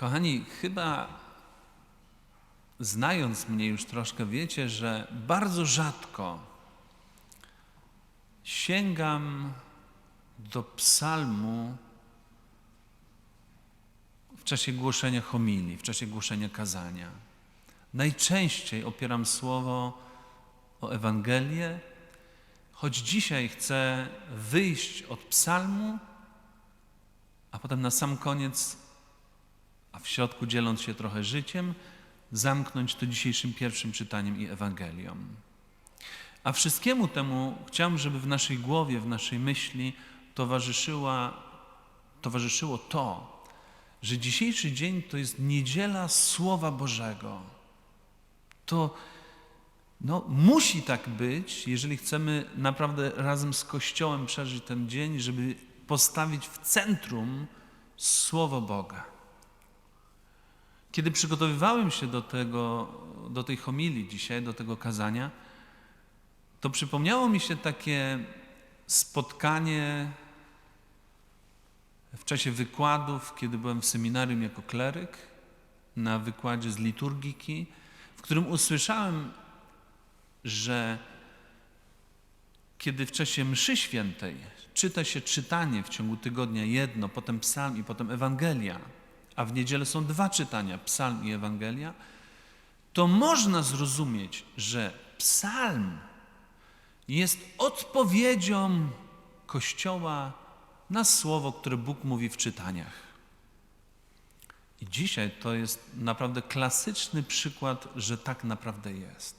Kochani, chyba znając mnie już troszkę, wiecie, że bardzo rzadko sięgam do psalmu w czasie głoszenia homilii, w czasie głoszenia kazania. Najczęściej opieram słowo o Ewangelię, choć dzisiaj chcę wyjść od psalmu, a potem na sam koniec, w środku dzieląc się trochę życiem, zamknąć to dzisiejszym pierwszym czytaniem i Ewangelią. A wszystkiemu temu chciałem, żeby w naszej głowie, w naszej myśli towarzyszyła, towarzyszyło to, że dzisiejszy dzień to jest niedziela Słowa Bożego. To no, musi tak być, jeżeli chcemy naprawdę razem z Kościołem przeżyć ten dzień, żeby postawić w centrum Słowo Boga. Kiedy przygotowywałem się do, tego, do tej homilii dzisiaj, do tego kazania, to przypomniało mi się takie spotkanie w czasie wykładów, kiedy byłem w seminarium jako kleryk, na wykładzie z liturgiki, w którym usłyszałem, że kiedy w czasie mszy świętej czyta się czytanie w ciągu tygodnia jedno, potem psalm i potem Ewangelia, a w niedzielę są dwa czytania, psalm i Ewangelia, to można zrozumieć, że psalm jest odpowiedzią Kościoła na słowo, które Bóg mówi w czytaniach. I dzisiaj to jest naprawdę klasyczny przykład, że tak naprawdę jest.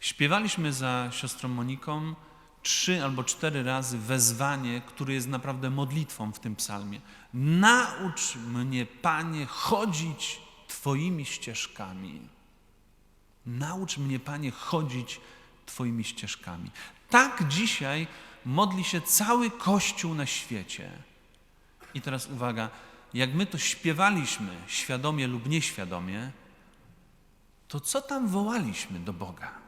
Śpiewaliśmy za siostrą Moniką trzy albo cztery razy wezwanie, które jest naprawdę modlitwą w tym psalmie. Naucz mnie, Panie, chodzić Twoimi ścieżkami. Naucz mnie, Panie, chodzić Twoimi ścieżkami. Tak dzisiaj modli się cały Kościół na świecie. I teraz uwaga, jak my to śpiewaliśmy, świadomie lub nieświadomie, to co tam wołaliśmy do Boga?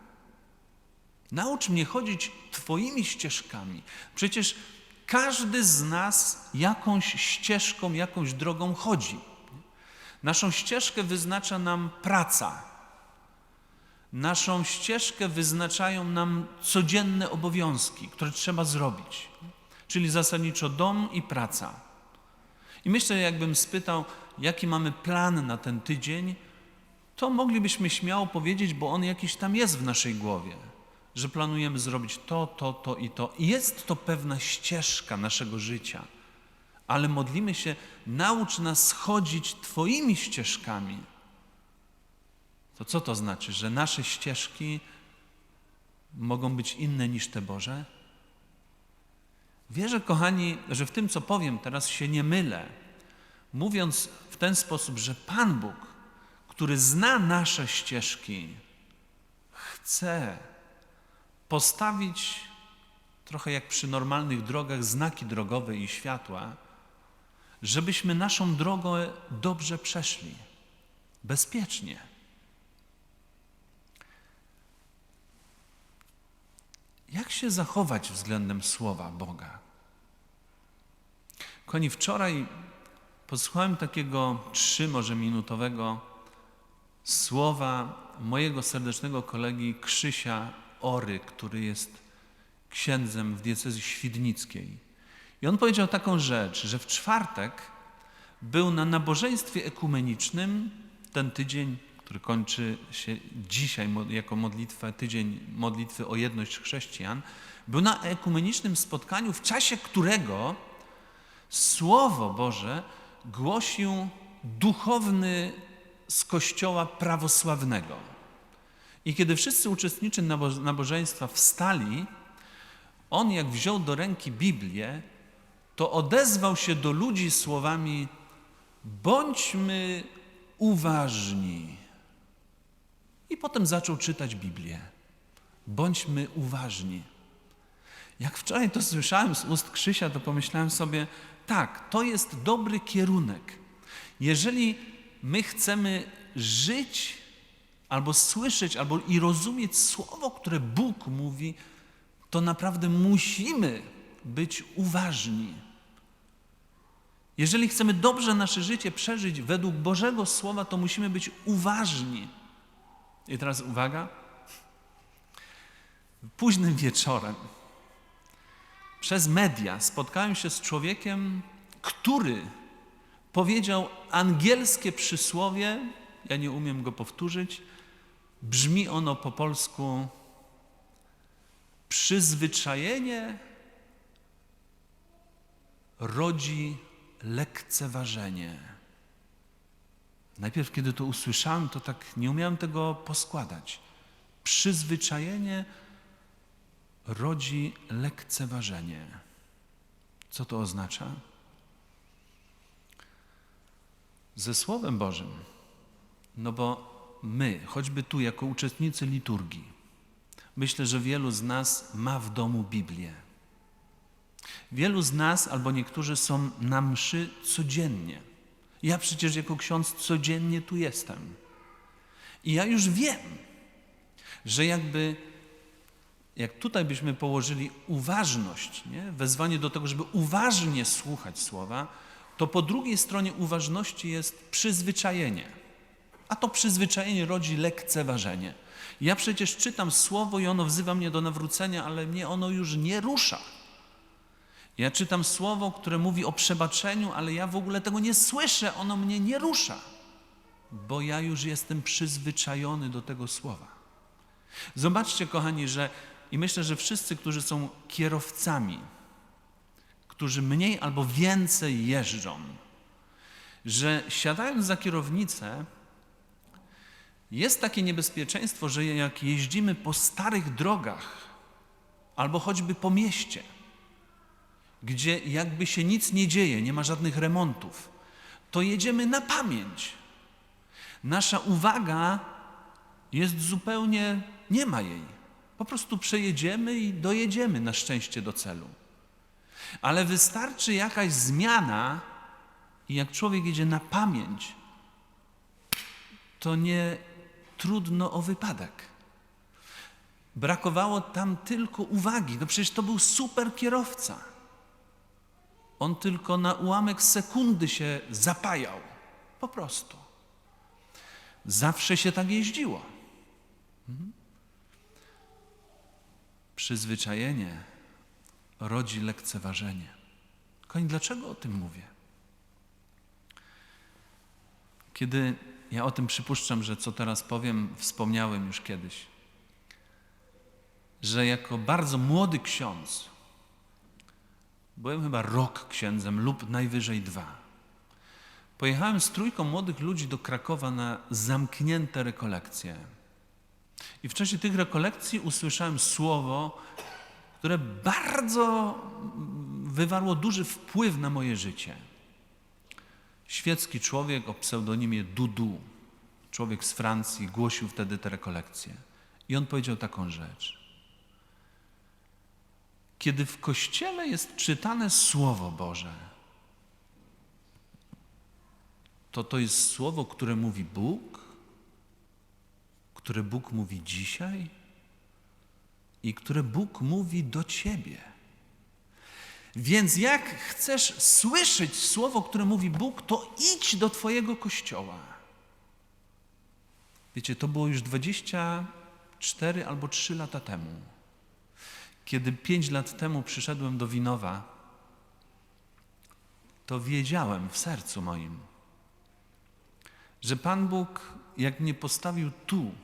Naucz mnie chodzić Twoimi ścieżkami. Przecież każdy z nas jakąś ścieżką, jakąś drogą chodzi. Naszą ścieżkę wyznacza nam praca. Naszą ścieżkę wyznaczają nam codzienne obowiązki, które trzeba zrobić. Czyli zasadniczo dom i praca. I myślę, jakbym spytał, jaki mamy plan na ten tydzień, to moglibyśmy śmiało powiedzieć, bo on jakiś tam jest w naszej głowie że planujemy zrobić to, to, to i to. Jest to pewna ścieżka naszego życia, ale modlimy się, naucz nas chodzić Twoimi ścieżkami. To co to znaczy? Że nasze ścieżki mogą być inne niż te Boże? Wierzę, kochani, że w tym, co powiem teraz, się nie mylę, mówiąc w ten sposób, że Pan Bóg, który zna nasze ścieżki, chce postawić trochę jak przy normalnych drogach znaki drogowe i światła, żebyśmy naszą drogę dobrze przeszli, bezpiecznie. Jak się zachować względem słowa Boga? Koni, wczoraj posłuchałem takiego trzy może minutowego słowa mojego serdecznego kolegi Krzysia Ory, który jest księdzem w diecezji świdnickiej. I on powiedział taką rzecz, że w czwartek był na nabożeństwie ekumenicznym ten tydzień, który kończy się dzisiaj jako modlitwa, tydzień modlitwy o jedność chrześcijan, był na ekumenicznym spotkaniu, w czasie którego Słowo Boże głosił duchowny z kościoła prawosławnego. I kiedy wszyscy uczestnicy nabożeństwa wstali, on jak wziął do ręki Biblię, to odezwał się do ludzi słowami: bądźmy uważni. I potem zaczął czytać Biblię. Bądźmy uważni. Jak wczoraj to słyszałem z ust Krzysia, to pomyślałem sobie, tak, to jest dobry kierunek. Jeżeli my chcemy żyć albo słyszeć, albo i rozumieć słowo, które Bóg mówi, to naprawdę musimy być uważni. Jeżeli chcemy dobrze nasze życie przeżyć według Bożego Słowa, to musimy być uważni. I teraz uwaga. Późnym wieczorem przez media spotkałem się z człowiekiem, który powiedział angielskie przysłowie, ja nie umiem go powtórzyć, brzmi ono po polsku przyzwyczajenie rodzi lekceważenie. Najpierw, kiedy to usłyszałem, to tak nie umiałem tego poskładać. Przyzwyczajenie rodzi lekceważenie. Co to oznacza? Ze Słowem Bożym. No bo my, choćby tu, jako uczestnicy liturgii, myślę, że wielu z nas ma w domu Biblię. Wielu z nas, albo niektórzy są na mszy codziennie. Ja przecież jako ksiądz codziennie tu jestem. I ja już wiem, że jakby, jak tutaj byśmy położyli uważność, nie? wezwanie do tego, żeby uważnie słuchać słowa, to po drugiej stronie uważności jest przyzwyczajenie. A to przyzwyczajenie rodzi lekceważenie. Ja przecież czytam słowo i ono wzywa mnie do nawrócenia, ale mnie ono już nie rusza. Ja czytam słowo, które mówi o przebaczeniu, ale ja w ogóle tego nie słyszę, ono mnie nie rusza, bo ja już jestem przyzwyczajony do tego słowa. Zobaczcie, kochani, że i myślę, że wszyscy, którzy są kierowcami, którzy mniej albo więcej jeżdżą, że siadając za kierownicę, jest takie niebezpieczeństwo, że jak jeździmy po starych drogach, albo choćby po mieście, gdzie jakby się nic nie dzieje, nie ma żadnych remontów, to jedziemy na pamięć. Nasza uwaga jest zupełnie, nie ma jej. Po prostu przejedziemy i dojedziemy na szczęście do celu. Ale wystarczy jakaś zmiana, i jak człowiek jedzie na pamięć, to nie trudno o wypadek. Brakowało tam tylko uwagi. No przecież to był super kierowca. On tylko na ułamek sekundy się zapajał. Po prostu. Zawsze się tak jeździło. Mhm. Przyzwyczajenie rodzi lekceważenie. Koń, dlaczego o tym mówię? Kiedy ja o tym przypuszczam, że co teraz powiem, wspomniałem już kiedyś, że jako bardzo młody ksiądz, byłem chyba rok księdzem lub najwyżej dwa. Pojechałem z trójką młodych ludzi do Krakowa na zamknięte rekolekcje. I w czasie tych rekolekcji usłyszałem słowo, które bardzo wywarło duży wpływ na moje życie. Świecki człowiek o pseudonimie Dudu, człowiek z Francji, głosił wtedy te rekolekcje. I on powiedział taką rzecz. Kiedy w kościele jest czytane Słowo Boże, to to jest Słowo, które mówi Bóg, które Bóg mówi dzisiaj i które Bóg mówi do ciebie. Więc jak chcesz słyszeć słowo, które mówi Bóg, to idź do Twojego kościoła. Wiecie, to było już 24 albo 3 lata temu. Kiedy 5 lat temu przyszedłem do Winowa, to wiedziałem w sercu moim, że Pan Bóg, jak mnie postawił tu,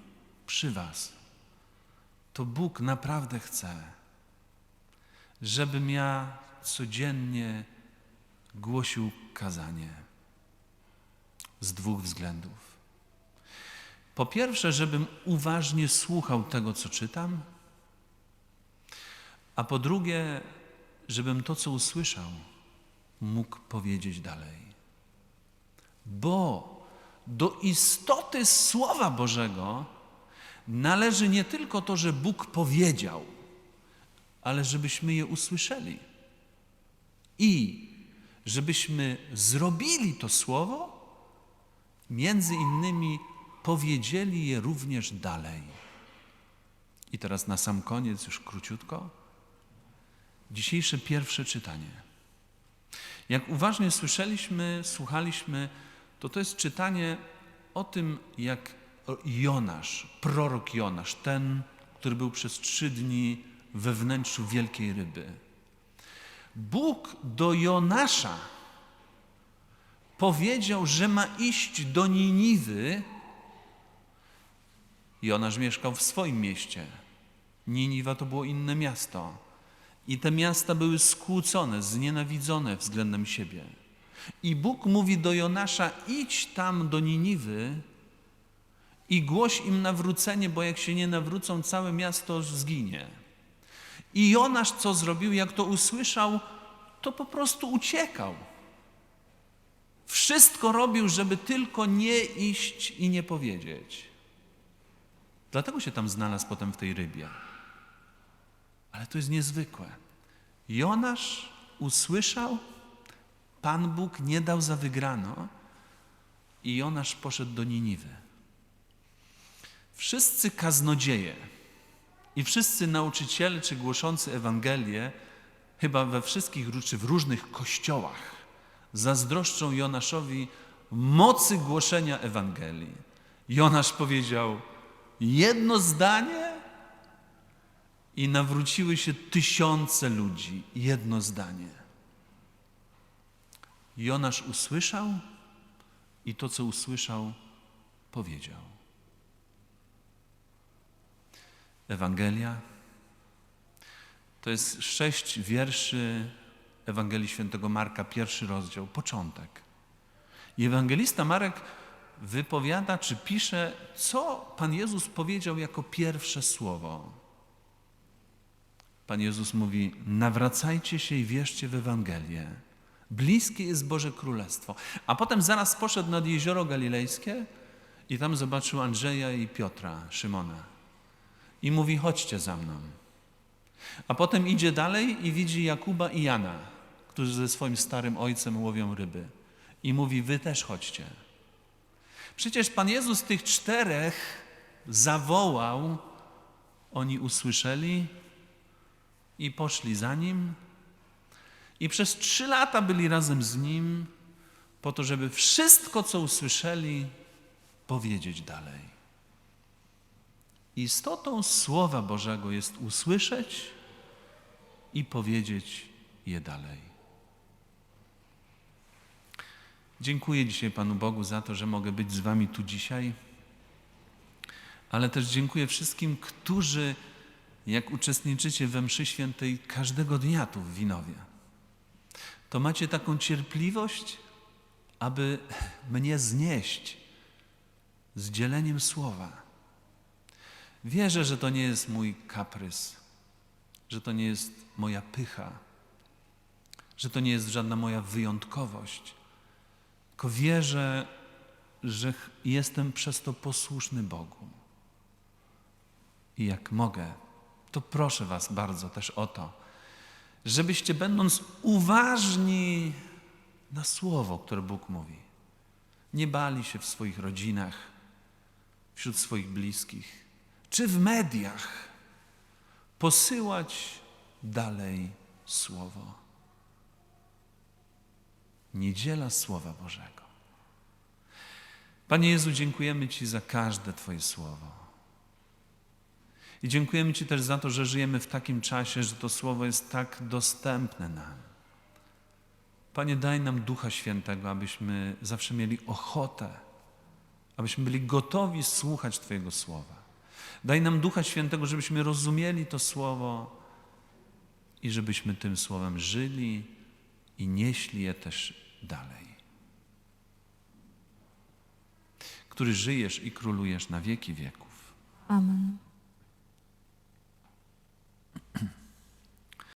przy Was, to Bóg naprawdę chce, żebym ja codziennie głosił kazanie. Z dwóch względów. Po pierwsze, żebym uważnie słuchał tego, co czytam, a po drugie, żebym to, co usłyszał, mógł powiedzieć dalej. Bo do istoty Słowa Bożego należy nie tylko to, że Bóg powiedział, ale żebyśmy je usłyszeli. I żebyśmy zrobili to słowo, między innymi powiedzieli je również dalej. I teraz na sam koniec, już króciutko, dzisiejsze pierwsze czytanie. Jak uważnie słyszeliśmy, słuchaliśmy, to to jest czytanie o tym, jak Jonasz, prorok Jonasz, ten, który był przez trzy dni we wnętrzu wielkiej ryby. Bóg do Jonasza powiedział, że ma iść do Niniwy. Jonasz mieszkał w swoim mieście. Niniwa to było inne miasto. I te miasta były skłócone, znienawidzone względem siebie. I Bóg mówi do Jonasza: idź tam do Niniwy i głoś im nawrócenie, bo jak się nie nawrócą, całe miasto zginie. I Jonasz co zrobił? Jak to usłyszał, to po prostu uciekał. Wszystko robił, żeby tylko nie iść i nie powiedzieć. Dlatego się tam znalazł potem w tej rybie. Ale to jest niezwykłe. Jonasz usłyszał, Pan Bóg nie dał za wygrano i Jonasz poszedł do Niniwy. Wszyscy kaznodzieje i wszyscy nauczyciele czy głoszący Ewangelię, chyba we wszystkich czy w różnych kościołach, zazdroszczą Jonaszowi mocy głoszenia Ewangelii. Jonasz powiedział jedno zdanie i nawróciły się tysiące ludzi. Jedno zdanie. Jonasz usłyszał i to, co usłyszał, powiedział. Ewangelia to jest sześć wierszy Ewangelii Świętego Marka, pierwszy rozdział, początek. I ewangelista Marek wypowiada czy pisze, co Pan Jezus powiedział jako pierwsze słowo. Pan Jezus mówi: Nawracajcie się i wierzcie w Ewangelię. Bliskie jest Boże Królestwo. A potem zaraz poszedł nad jezioro galilejskie i tam zobaczył Andrzeja i Piotra, Szymona. I mówi: Chodźcie za mną. A potem idzie dalej i widzi Jakuba i Jana, którzy ze swoim starym ojcem łowią ryby. I mówi: Wy też chodźcie. Przecież Pan Jezus tych czterech zawołał, oni usłyszeli i poszli za nim. I przez trzy lata byli razem z nim, po to, żeby wszystko, co usłyszeli, powiedzieć dalej. Istotą Słowa Bożego jest usłyszeć i powiedzieć je dalej. Dziękuję dzisiaj Panu Bogu za to, że mogę być z Wami tu dzisiaj, ale też dziękuję wszystkim, którzy, jak uczestniczycie we mszy świętej każdego dnia tu w Winowie, to macie taką cierpliwość, aby mnie znieść z dzieleniem słowa. Wierzę, że to nie jest mój kaprys, że to nie jest moja pycha, że to nie jest żadna moja wyjątkowość, tylko wierzę, że jestem przez to posłuszny Bogu. I jak mogę, to proszę Was bardzo też o to, żebyście będąc uważni na słowo, które Bóg mówi, nie bali się w swoich rodzinach, wśród swoich bliskich, czy w mediach posyłać dalej słowo. Niedziela Słowa Bożego. Panie Jezu, dziękujemy Ci za każde Twoje słowo. I dziękujemy Ci też za to, że żyjemy w takim czasie, że to słowo jest tak dostępne nam. Panie, daj nam Ducha Świętego, abyśmy zawsze mieli ochotę, abyśmy byli gotowi słuchać Twojego słowa. Daj nam Ducha Świętego, żebyśmy rozumieli to Słowo i żebyśmy tym Słowem żyli i nieśli je też dalej. Który żyjesz i królujesz na wieki wieków. Amen.